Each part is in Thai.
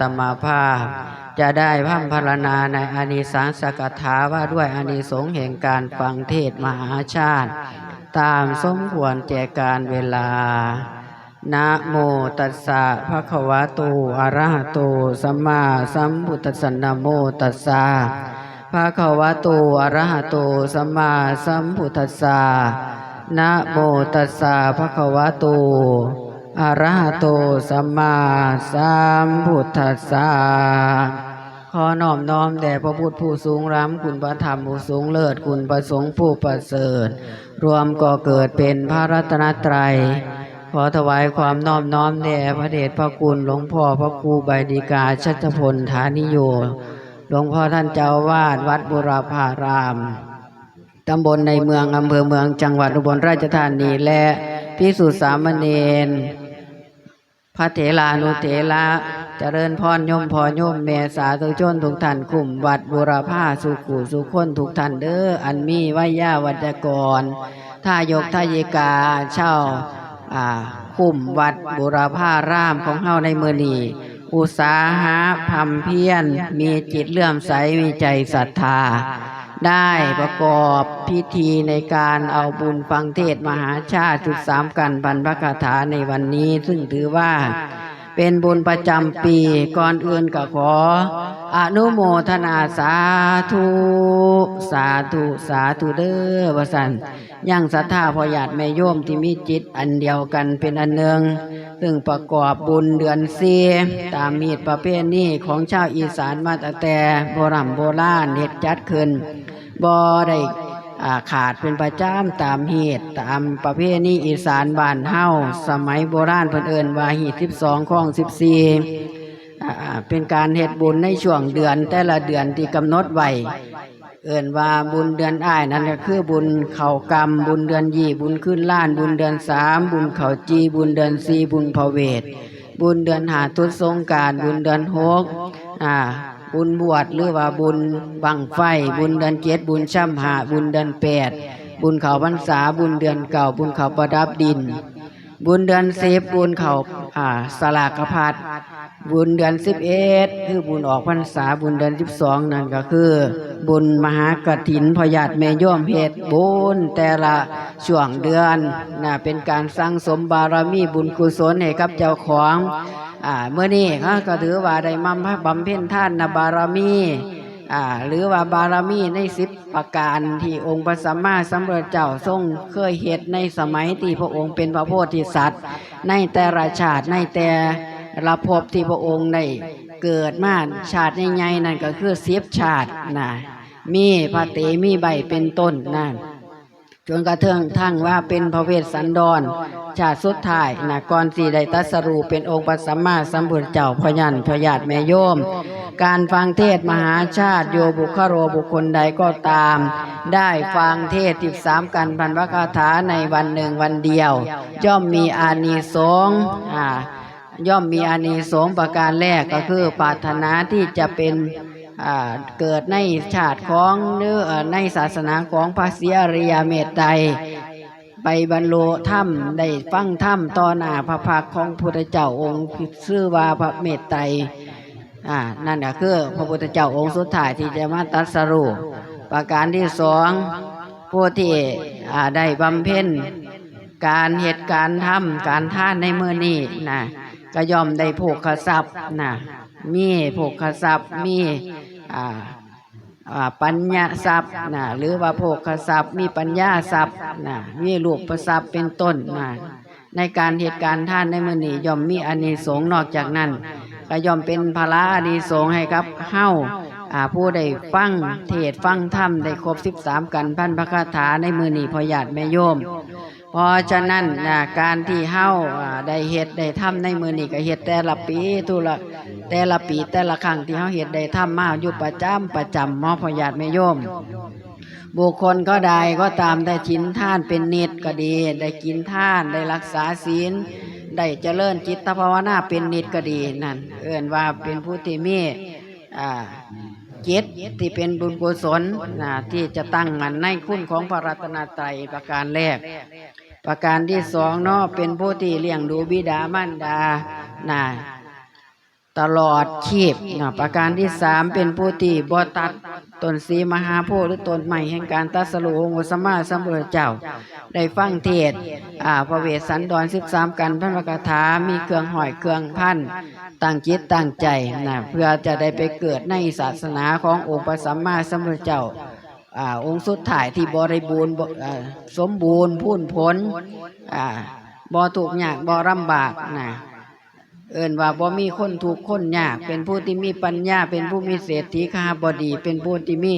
ตมาภาพ จะได้พัมพรรณนาในอานิสังสกถาว่าด้วยอานิสงส์แห่งการฟังเทศมหาชาติ ตามสมควรแก่การเวลานะโมตัสสะภะคะวะโตอะระหะโตสัมมาสัมพุทธัสสะนะโมตัสสะภะคะวะโตอะระหะโตสัมมาสัมพุทธัสสะนะโมตัสสะภะคะวะโต อระหะโตสัมมาสัมพุทธัสสะขอน้อมน้อมแด่พระพุทธผู้สูงล้ำคุณพระธรรมผู้สูงเลิศคุณประสงค์ผู้ประเสริฐ รวมก็เกิดเป็นพระรัตนตรัย ขอถวายความน้อบน้อมแด่พระเดชพระคุณหลวงพ่อพระครูใบดีกาชัชพลฐานิโย หลวงพ่อท่านเจ้าวาดวัดบุรพารามตำบลในเมืองอำเภอเมืองจังหวัดอุบลราชธานีและพิสุทธิสามเณร ระเถรานุเถระเจริญพรยมพอยมแม่สาธุชนทุกท่านคุมวัดบุรพาสุขุสุขคนทุกท่านเด้ออันมีวิยาวัจกรท่ายกทายิกาเช่าอ่าคุมวัดบุรพารามของเฮาในเมือนีอุตสาหะพำเพียรมีจิตเลื่อมใสมีใจศรัทธา ได้ประกอบพิธีในการเอาบุญฟังเทศมหาชาติจุสามกันบรรพคาถาในวันนี้ซึ่งถือว่าเป็นบุญประจำปีก่อนอื่นก็ขอ อนุโมทนาสาธุ สาธุ สาธุเด้อวสันยังศรัทธาพอญาติแม่โยมที่มีจิตอันเดียวกันเป็นอันหนึ่ง ซึ่งประกอบบุญเดือนเสีตามมีดประเพณีของชาวอีสานมาตั้งแต่โบรำโบราณเฮ็ดจัดขึ้นบ่ได้ขาดเป็นประจำตามเหตุตามประเพณีอีสานบ้านเฮาสมัยโบราณเพิ่นเอิ้นว่าหีด12ข้อง14อ่เป็นการเฮ็ดบุญในช่วงเดือนแต่ละเดือนที่กำหนดไว้ เอิ้นว่าบุญเดือนอ้ายนั่นก็คือบุญเข้ากรรม บุญเดือนยี่บุญขึ้นล้าน บุญเดือนสามบุญเข้าจี บุญเดือนสี่บุญพเวท บุญเดือนหาทุตสงการบุญเดือนหกอ่าบุญบวชหรือว่าบุญบังไฟ บุญเดือนเจ็ดบุญช่ำหาบุญเดือนแปดบุญเข่าพรรษาบุญเดือนเก่าบุญเข่าประดับดิน บุญเดือนสิบบุญเข่าอ่าสลากพัดบุญเดือนสิบเอ็ดคือบุญออกพรรษาบุญเดือนสิบสองนั่นก็คือ บุญมหากฐินพญาติแม่ย่อมเพชรบุญแต่ละช่วงเดือนน่ะเป็นการสร้างสมบารมีบุญกุศลให้กับเจ้าของอ่าเมื่อนี้ก็ถือว่าได้มาบำเพ็ญท่านนะบารมีอ่าหรือว่าบารมีในสิบประการที่องค์พระสัมมาสัมพุทธเจ้าทรงเคยเหตุในสมัยที่พระองค์เป็นพระโพธิสัตว์ ในแต่ละชาติในแต่ละภพที่พระองค์ได้ เกิดมาชาติใหญ่ๆนั่นก็คือเสิบชาตินะมีพระเตมีใบเป็นต้นนั่นจนกระเทืองทั้งว่าเป็นพระเวสสันดร ชาติสุดท้ายนะก่อนสีได้ตัสรูเป็นองค์ปัสสัมมาสัมพุทธเจ้าพยันพยาติแม่โยม การฟังเทศมหาชาติโยบุคโรบุคคลใดก็ตาม ได้ฟังเทศติสามกันพันวคาถาในวันหนึ่งวันเดียวย่อมมีอานิสงส์อ่า ย่อมมีอานิสงส์ประการแรกก็คือปรารถนาที่จะเป็นเกิดในชาติของเนื้อในศาสนาของพระเสียริยเมตไตรไปบรรลุธรรมได้ฟังธรรมต่อหน้าพระพักของพุทธเจ้าองค์ชื่อว่าพระเมตไตรนั่นก็คือพระพุทธเจ้าองค์สุดท้ายที่จะมาตรัสรู้ประการที่สองผู้ที่ได้บำเพ็ญการเหตุการณ์ทำการท่านในเมื่อนี้นะ ก็ย่อมได้ผูกขทรัพย์นะมีผูกขทรัพย์มีอ่าปัญญาทรัพย์นะหรือว่าโภคทรัพย์มีปัญญาทรัพย์นะมีรูปทรัพย์เป็นต้นนะในการเหตุการณ์ท่านในมือนี้ย่อมมีอานิสงส์นอกจากนั้นก็ย่อมเป็นภาระอานิสงส์ให้ครับเฮ้าผู้ได้ฟังเทศฟังธรรมได้ครบสิบสามกันพันพระคาถาในมือนี้พอญาติแม่โยม เพราะฉะนั้นนะการที่เฮ้าได้เหตุได้ทำในมือนี้ก็เหตุแต่ละปีทุละแต่ละปีแต่ละครั้งที่เขาเห็ดได้ทำมาอยู่ประจำประจำหมอพยาธิไม่โยม บุคคลก็ได้ก็ตามได้ชินท่านเป็นนิดก็ดี ได้กินท่านได้รักษาศีลได้เจริญจิตภาวนาเป็นนิดก็ดีนั่น เอื่นว่าเป็นผู้ที่มีอ่าจิตที่เป็นบุญกุศลนะที่จะตั้งมันในคุณของพระรัตนตรัยประการแรก ประการที่สองเนาะเป็นผู้ที่เลี้ยงดูบิดามารดานะตลอดชีพนะประการที่สามเป็นผู้ที่บ่ตัดตนสีมหาโพธิ์หรือตนใหม่แห่งการตัสรูองค์สมมาสัมพุทธเจ้า ได้ฟังเทศอ่าพระเวสสันดรสิบสามกันพระมกถามีเครื่องหอยเครื่องพันตั้งจิตตั้งใจนะเพื่อจะได้ไปเกิดในศาสนาขององค์พระสัมมาสัมพุทธเจ้า อองค์สุดท้ายที่บริบูรณ์สมบูรณ์พูนผลอ่าบ่ถูกข์ยากบ่ลำบากนะเอินว่าบ่มีคนถูกคนยาก เป็นผู้ที่มีปัญญา เป็นผู้มีเศรษฐีคาบดี เป็นผู้ที่มี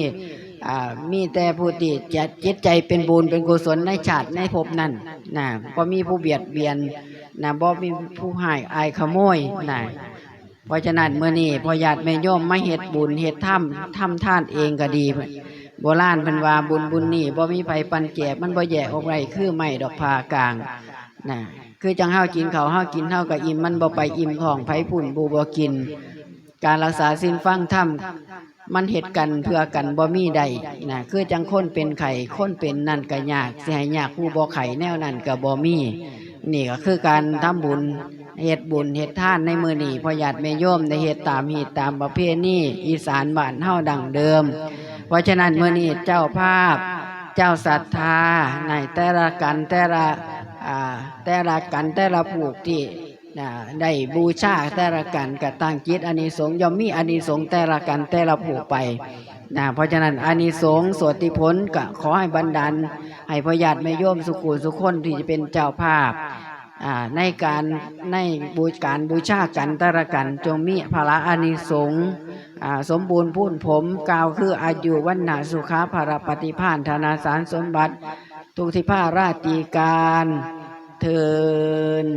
มีแต่ผู้ที่จะจิตใจเป็นบุญเป็นกุศลในชาติในภพนั้นนะบ่มีผู้เบียดเบียนนะบ่มีผู้ให้อายขโมยนะเพราะฉะนั้นเมื่อนี้พอญาติแม่โยมมาเฮ็ดบุญเฮ็ดถ้ำถ้ำท่านเองก็ดี โบราณเพิ่นว่าบุญบุญนี่บ่มีไผปันแจกมันบ่แยกออกไรคือไม่ดอกพากลางนะคือจังเฮากินเขาวเฮากินเฮากับอิ่มมันบ่ไปอิ่มของไผพุ่นบูบ่กิน การรักษาศีลฟังธรรมมันเฮ็ดกันเพื่อกันบ่มีใดนะคือจังคนเป็นไข่คนเป็นนั่นก็ยากสิให้ยากผู้บ่ไข่แนวนั้นก็บ่มีนี่ก็คือการทำบุญเฮ็ดบุญเฮ็ดทานในมื้อนี้พอญาติแม่โยมได้เฮ็ดตามฮีตตามประเพณีอีสานบ้านเฮาดังเดิม ราะฉะนั้นมื้อนี้เจ้าภาพ เจ้าศรัทธาในแต่ละกันแต่ละอ่าแต่ละกันแต่ละผูกที่อ่าได้บูชาแต่ละกันกับตั้งจิตอานิสงส์ย่อมมีอานิสงส์แต่ละกันแต่ละผูกไปนะเพราะฉะนั้นอานิสงส์สวติผลก็ขอให้บันดาลให้พอญาติแม่โยมสุขุสุขคนที่จะเป็นเจ้าภาพอ่าในการในบูการบูชากันแต่ละกันจงมีพระอานิสงส์อ่า สมบูรณ์พูนผมกาวคืออายุวันนาสุขาภารปฏิพานธนาสารสมบัติ ทุกทิพาราตีการเทิน